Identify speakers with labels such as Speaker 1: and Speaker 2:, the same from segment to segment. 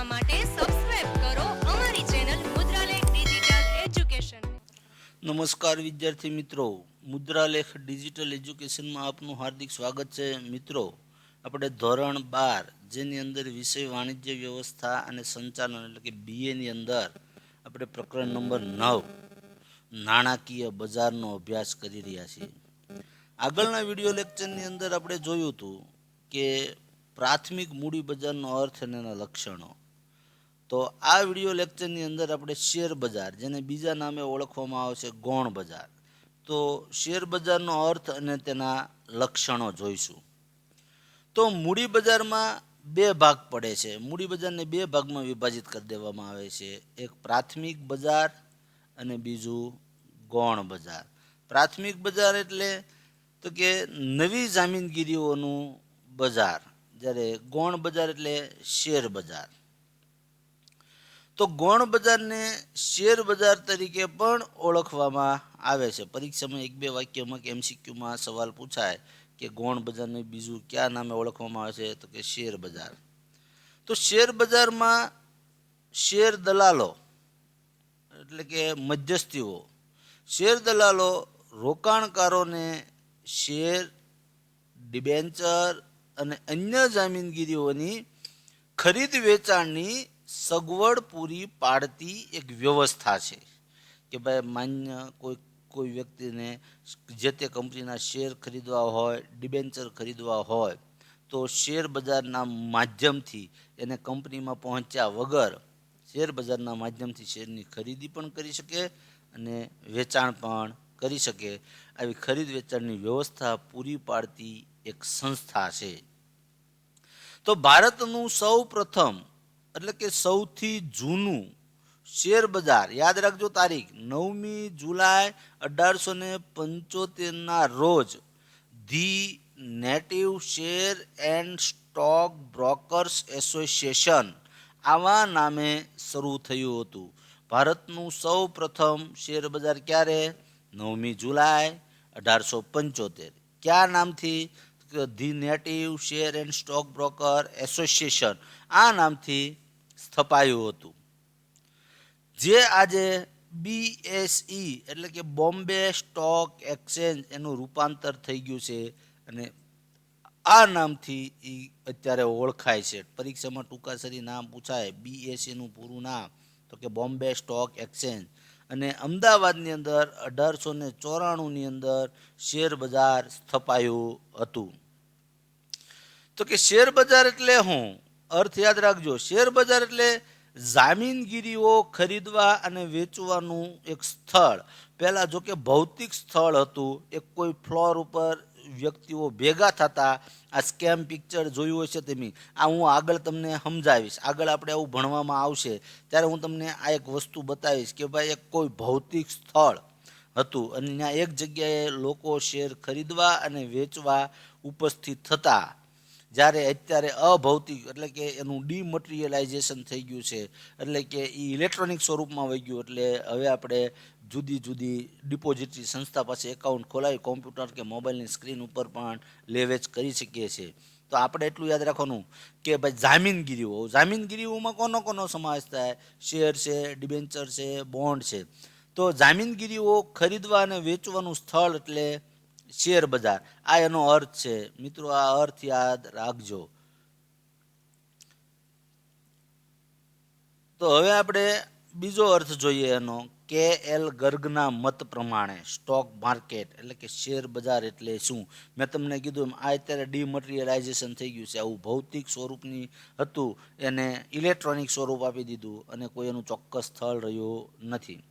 Speaker 1: જોવા માટે સબસ્ક્રાઇબ કરો અમારી ચેનલ મુદ્રાલેખ ડિજિટલ એજ્યુકેશન
Speaker 2: નમસ્કાર વિદ્યાર્થી મિત્રો. મુદ્રાલેખ ડિજિટલ એજ્યુકેશનમાં આપનું હાર્દિક સ્વાગત છે. મિત્રો, આપણે ધોરણ બાર, જેની અંદર વિષય વાણિજ્ય વ્યવસ્થા અને સંચાલન એટલે કે બીએની અંદર આપણે પ્રકરણ નંબર નવ, નાણાકીય બજારનો અભ્યાસ કરી રહ્યા છીએ. આગળના વીડિયો લેક્ચરની અંદર આપણે જોયું હતું કે પ્રાથમિક મૂડી બજારનો અર્થ અને એના લક્ષણો. તો આ વીડિયો લેક્ચરની અંદર આપણે શેર બજાર, જેને બીજા નામે ઓળખવામાં આવે છે ગૌણ બજાર. તો શેર બજારનો અર્થ અને તેના લક્ષણો જોઈશું. તો મૂડી બજારમાં બે ભાગ પડે છે. મૂડી બજારને બે ભાગમાં વિભાજિત કરી દેવામાં આવે છે. એક પ્રાથમિક બજાર અને બીજું ગૌણ બજાર. પ્રાથમિક બજાર એટલે તો કે નવી જામીનગીરીઓનું બજાર. જ્યારે ગૌણ બજાર એટલે શેર બજાર. તો ગૌણ બજારને શેર બજાર તરીકે પણ ઓળખવામાં આવે છે. પરીક્ષામાં એક બે વાક્યમાં કે એમસીક્યુમાં સવાલ પૂછાય કે ગૌણ બજારને બીજું કયા નામે ઓળખવામાં આવે છે? તો કે શેર બજાર. તો શેર બજારમાં શેર દલાલો એટલે કે મધ્યસ્થીઓ, શેર દલાલો રોકાણકારોને શેર, ડિબેન્ચર અને અન્ય જામીનગીરીઓની ખરીદ વેચાણની સગવડ પૂરી પાડતી એક વ્યવસ્થા છે કે ભાઈ માન્ય કોઈ કોઈ વ્યક્તિને જે તે કંપનીના શેર ખરીદવા હોય, ડિબેન્ચર ખરીદવા હોય, તો શેર બજારના માધ્યમથી એને કંપનીમાં પહોંચ્યા વગર શેર બજારના માધ્યમથી શેરની ખરીદી પણ કરી શકે અને વેચાણ પણ કરી શકે. આવી ખરીદ વેચાણની વ્યવસ્થા પૂરી પાડતી એક સંસ્થા છે. તો ભારતનું સૌ પ્રથમ એટલે કે સૌથી જૂનું શેર બજાર, યાદ રાખજો તારીખ, નવમી જુલાઈ અઢારસો ને પંચોતેરના રોજ the native share and stock brokers association આવા નામે શરૂ થયું હતું. ભારતનું સૌ પ્રથમ શેર બજાર ક્યારે? નવમી જુલાઈ અઢારસો પંચોતેર. કયા નામથી? The native share and stock broker association. આ નામથી સ્થપાયું હતું. જે આજે બીએસઈ એટલે કે બોમ્બે સ્ટોક એક્સચેન્જ એનું રૂપાંતર થઈ ગયું છે અને આ નામથી એ અત્યારે ઓળખાય છે. પરીક્ષામાં ટૂંકાસરી નામ પૂછાય. બીએસસીનું પૂરું નામ. તો કે બોમ્બે સ્ટોક એક્સચેન્જ. અને અમદાવાદની અંદર અઢારસો ને ચોરાણુંની અંદર શેર બજાર સ્થપાયું હતું. તો કે શેર બજાર એટલે હું? અર્થ યાદ રાખજો, શેર બજાર એટલે જામીનગીરીઓ ખરીદવા અને વેચવાનું એક સ્થળ. પહેલાં જો કે ભૌતિક સ્થળ હતું, એક કોઈ ફ્લોર ઉપર વ્યક્તિઓ ભેગા થતા આ સ્કેમ પિક્ચર જોયું હશે તમે આ હું આગળ તમને સમજાવીશ. આગળ આપણે આવું ભણવામાં આવશે, ત્યારે હું તમને આ એક વસ્તુ બતાવીશ કે ભાઈ એક કોઈ ભૌતિક સ્થળ હતું અને ત્યાં એક જગ્યાએ લોકો શેર ખરીદવા અને વેચવા ઉપસ્થિત થતા. જ્યારે અત્યારે અભૌતિક એટલે કે એનું ડીમટીરિયલાઇઝેશન થઈ ગયું છે, એટલે કે એ ઇલેક્ટ્રોનિક સ્વરૂપમાં વહી ગયું, એટલે હવે આપણે જુદી જુદી ડિપોઝિટરી સંસ્થા પાસે એકાઉન્ટ ખોલાવી, કોમ્પ્યુટર કે મોબાઈલની સ્ક્રીન ઉપર પણ લેવેચ કરી શકીએ છીએ. તો આપણે એટલું યાદ રાખવાનું કે ભાઈ જામીનગીરીઓ, જામીનગીરીઓમાં કોનો કોનો સમાવેશ થાય? શેર છે, ડિબેન્ચર છે, બોન્ડ છે. તો જામીનગીરીઓ ખરીદવા અને વેચવાનું સ્થળ એટલે શેર બજાર. આ એનો અર્થ છે. મિત્રો, આ અર્થ યાદ રાખજો. તો હવે આપણે બીજો અર્થ જોઈએ એનો. કે એલ ગર્ગના મત પ્રમાણે સ્ટોક માર્કેટ એટલે કે શેર બજાર એટલે શું? મેં તમને કીધું એમ, આ અત્યારે ડીમટીરિયલાઇઝેશન થઈ ગયું છે. આવું ભૌતિક સ્વરૂપની હતું. એને ઇલેક્ટ્રોનિક સ્વરૂપ આપી દીધું અને કોઈ એનું ચોક્કસ સ્થળ રહ્યું નથી.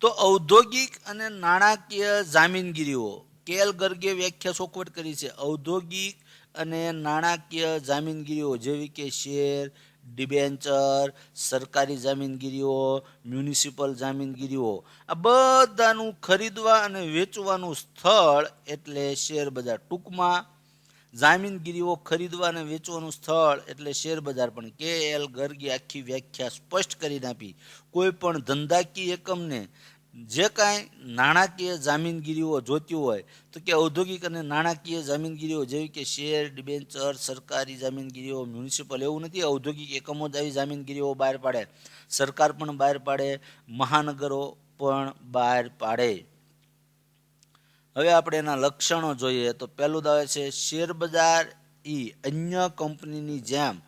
Speaker 2: તો ઔદ્યોગિક અને નાણાકીય જામીનગીરીઓ કેલ ગર્ગે વ્યાખ્યા ચોખવટ કરી છે. ઔદ્યોગિક અને નાણાકીય જામીનગીરીઓ જેવી કે શેર, ડિબેન્ચર, સરકારી જામીનગીરીઓ, મ્યુનિસિપલ જામીનગીરીઓ. આ બધાનું ખરીદવા અને વેચવાનું સ્થળ એટલે શેર બજાર. ટૂંકમાં જામીનગીરીઓ ખરીદવા અને વેચવાનું સ્થળ એટલે શેર બજાર. પણ કે એલ ગર્ગે આખી વ્યાખ્યા સ્પષ્ટ કરીને આપી કોઈ પણ ધંધાકીય એકમને જે કાંઈ નાણાકીય જામીનગીરીઓ જોતી હોય, તો કે ઔદ્યોગિક અને નાણાકીય જામીનગીરીઓ, જેવી કે શેર, ડિબેન્ચર, સરકારી જામીનગીરીઓ, મ્યુનિસિપલ, એવું નથી, ઔદ્યોગિક એકમો જ આવી જામીનગીરીઓ બહાર પાડે. સરકાર પણ બહાર પાડે, મહાનગરો પણ બહાર પાડે. હવે આપણે એના લક્ષણો જોઈએ, તો પહેલું દાવે છે, શેર બજાર એ અન્ય કંપનીની જેમ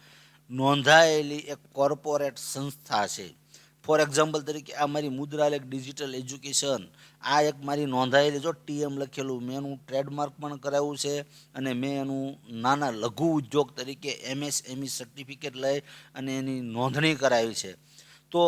Speaker 2: નોંધાયેલી એક કોર્પોરેટ સંસ્થા છે. ફોર એક્ઝામ્પલ તરીકે આ મારી મુદ્રા લેખ ડિજિટલ એજ્યુકેશન આ એક મારી નોંધાયેલી જો ટીએમ લખેલું. મેં એનું ટ્રેડમાર્ક પણ કરાવ્યું છે અને મેં એનું નાના લઘુ ઉદ્યોગ તરીકે એમએસએમઈ સર્ટિફિકેટ લઈ અને એની નોંધણી કરાવી છે. તો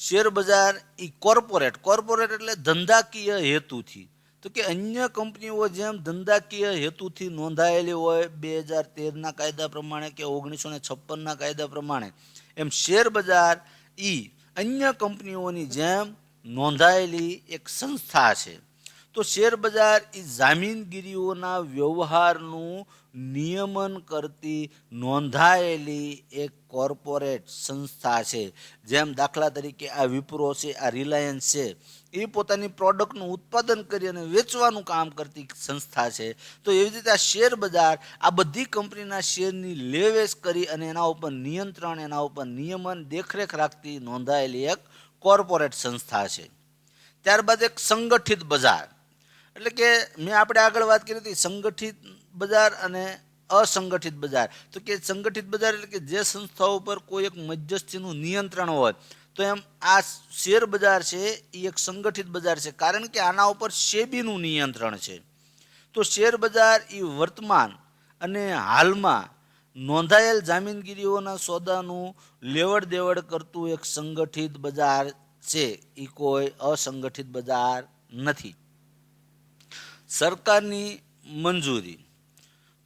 Speaker 2: શેર બજાર એ કોર્પોરેટ કોર્પોરેટ એટલે ધંધાકીય હેતુથી. તો કે અન્ય કંપનીઓ જેમ ધંધાકીય હેતુથી નોંધાયેલી હોય, બે હજાર તેરના કાયદા પ્રમાણે કે ઓગણીસો ને છપ્પનના કાયદા પ્રમાણે. એમ શેર બજાર ઈ અન્ય કંપનીઓની જેમ નોંધાયેલી એક સંસ્થા છે. તો શેર બજાર એ જામીનગીરીઓના વ્યવહારનું નિયમન કરતી નોંધાયેલી એક કોર્પોરેટ સંસ્થા છે. જેમ દાખલા તરીકે આ વિપ્રો છે, આ રિલાયન્સ છે. એ પોતાની પ્રોડક્ટનું ઉત્પાદન કરી અને વેચવાનું કામ કરતી સંસ્થા છે. તો એવી રીતે આ શેર બજાર આ બધી કંપનીના શેરની લેવેચ કરી અને એના ઉપર નિયંત્રણ, એના ઉપર નિયમન, દેખરેખ રાખતી નોંધાયેલી એક કોર્પોરેટ સંસ્થા છે. ત્યારબાદ એક સંગઠિત બજાર. એટલે કે મેં આપણે આગળ વાત કરી હતી સંગઠિત બજાર અને અસંગઠિત બજાર. તો કે સંગઠિત બજાર એટલે કે જે સંસ્થાઓ પર કોઈ એક મધ્યસ્થીનું નિયંત્રણ હોય, તો એમ આ શેર બજાર છે એ એક સંગઠિત બજાર છે. કારણ કે આના ઉપર સેબીનું નિયંત્રણ છે. તો શેર બજાર એ વર્તમાન અને હાલમાં નોંધાયેલ જામીનગીરીઓના સોદાનું લેવડ દેવડ કરતું એક સંગઠિત બજાર છે. એ કોઈ અસંગઠિત બજાર નથી. સરકારની મંજૂરી.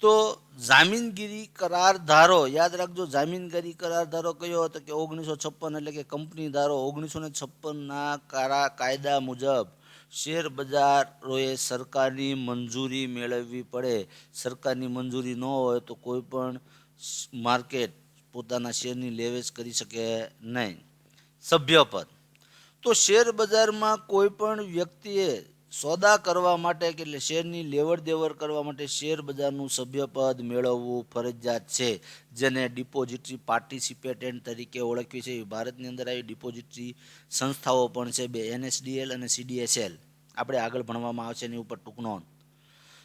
Speaker 2: તો જામીનગીરી કરારધારો, યાદ રાખજો, જામીનગીરી કરારધારો કયો હતો કે ઓગણીસો છપ્પન એટલે કે કંપની ધારો ઓગણીસો ને છપ્પનના કારા કાયદા મુજબ શેર બજારોએ સરકારની મંજૂરી મેળવવી પડે. સરકારની મંજૂરી ન હોય તો કોઈ પણ માર્કેટ પોતાના શેરની લેવેચ કરી શકે નહીં. સભ્યપદ. તો શેર બજારમાં કોઈ પણ વ્યક્તિએ સોદા કરવા માટે કે એટલે શેરની લેવડ દેવડ કરવા માટે શેર બજારનું સભ્યપદ મેળવવું ફરજિયાત છે, જેને ડિપોઝિટરી પાર્ટિસિપેટન્ટ તરીકે ઓળખવી છે. ભારતની અંદર આવી ડિપોઝિટરી સંસ્થાઓ પણ છે બે, એનએસડીએલ અને સીડીએસએલ. આપણે આગળ ભણવામાં આવશે એની ઉપર ટૂંક નોંધ.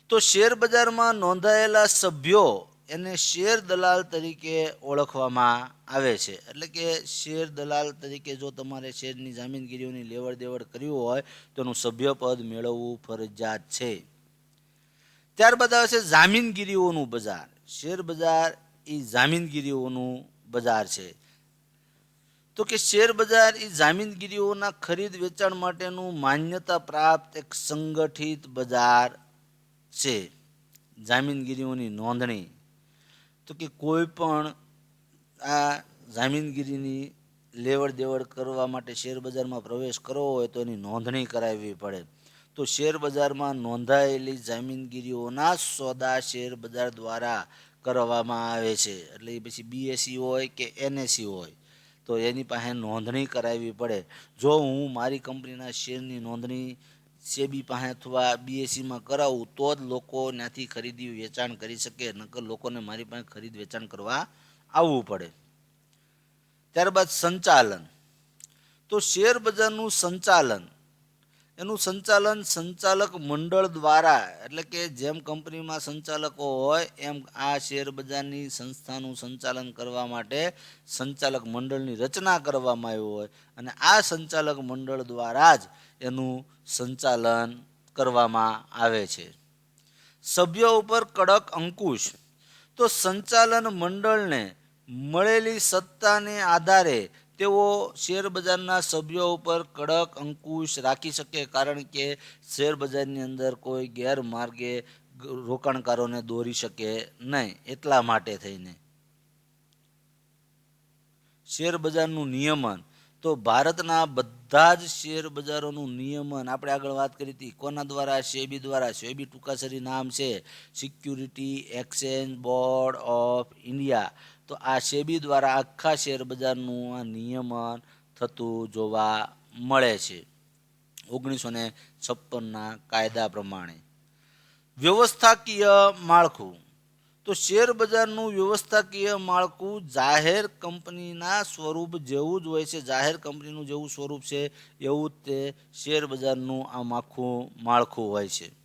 Speaker 2: તો શેર બજારમાં નોંધાયેલા સભ્યો એને શેર દલાલ તરીકે ઓળખવામાં આવે છે. એટલે કે શેર દલાલ તરીકે જો તમારે શેરની જામીનગીરીઓની લેવડ દેવડ કરવી હોય, તો એનું સભ્યપદ મેળવવું ફરજિયાત છે. ત્યારબાદ આવે છે જામીનગીરીઓનું બજાર. શેર બજાર એ જામીનગીરીઓનું બજાર છે. તો કે શેર બજાર એ જામીનગીરીઓના ખરીદ વેચાણ માટેનું માન્યતા પ્રાપ્ત એક સંગઠિત બજાર છે. જામીનગીરીઓની નોંધણી તો કે કોઈ પણ આ જામીનગીરીની લેવડ દેવડ કરવા માટે શેર બજારમાં પ્રવેશ કરવો હોય તો એની નોંધણી કરાવવી પડે. તો શેર બજારમાં નોંધાયેલી જામીનગીરીઓના સોદા શેર બજાર દ્વારા કરવામાં આવે છે. એટલે એ પછી બીએસસી હોય કે એનએસસી હોય, તો એની પાસે નોંધણી કરાવવી પડે. જો હું મારી કંપનીના શેરની નોંધણી સેબી પાસે અથવા બીએસસીમાં કરાવું, તો જ લોકો ત્યાંથી ખરીદી, વેચાણ કરી શકે, નકર લોકોને મારી પાસે ખરીદ, વેચાણ કરવા આવવું પડે. ત્યારબાદ સંચાલન. તો શેર બજારનું સંચાલન. એનું સંચાલન સંચાલક મંડળ દ્વારા, એટલે કે જેમ કંપનીમાં સંચાલકો હોય, એમ આ શેર બજારની સંસ્થાનું સંચાલન કરવા માટે સંચાલક મંડળની રચના કરવામાં આવી હોય. અને આ સંચાલક મંડળ દ્વારા જ એનું સંચાલન કરવામાં આવે છે. સભ્યો ઉપર કડક અંકુશ. તો સંચાલન મંડળને મળેલી સત્તાને આધારે તેઓ શેર બજારના સભ્યો ઉપર કડક અંકુશ રાખી શકે, કારણ કે શેરબજારની અંદર કોઈ ગેરમાર્ગે રોકાણકારોને દોરી શકે નહીં, એટલા માટે થઈને. શેરબજારનું નિયમન. તો ભારતના બધા જ શેર બજારોનું નિયમન, આપણે આગળ વાત કરી હતી, કોના દ્વારા? સેબી દ્વારા. સેબી ટૂંકાસરી નામ છે, security exchange board of India. તો આ સેબી દ્વારા આખા શેર બજારનું આ નિયમન થતું જોવા મળે છે. ઓગણીસો ને છપ્પનના કાયદા પ્રમાણે. વ્યવસ્થાકીય માળખું. તો શેર બજારનું વ્યવસ્થાકીય માળખું જાહેર કંપનીના સ્વરૂપ જેવું જ હોય છે. જાહેર કંપનીનું જેવું સ્વરૂપ છે એવું તે શેર બજારનું આ આખું માળખું હોય છે.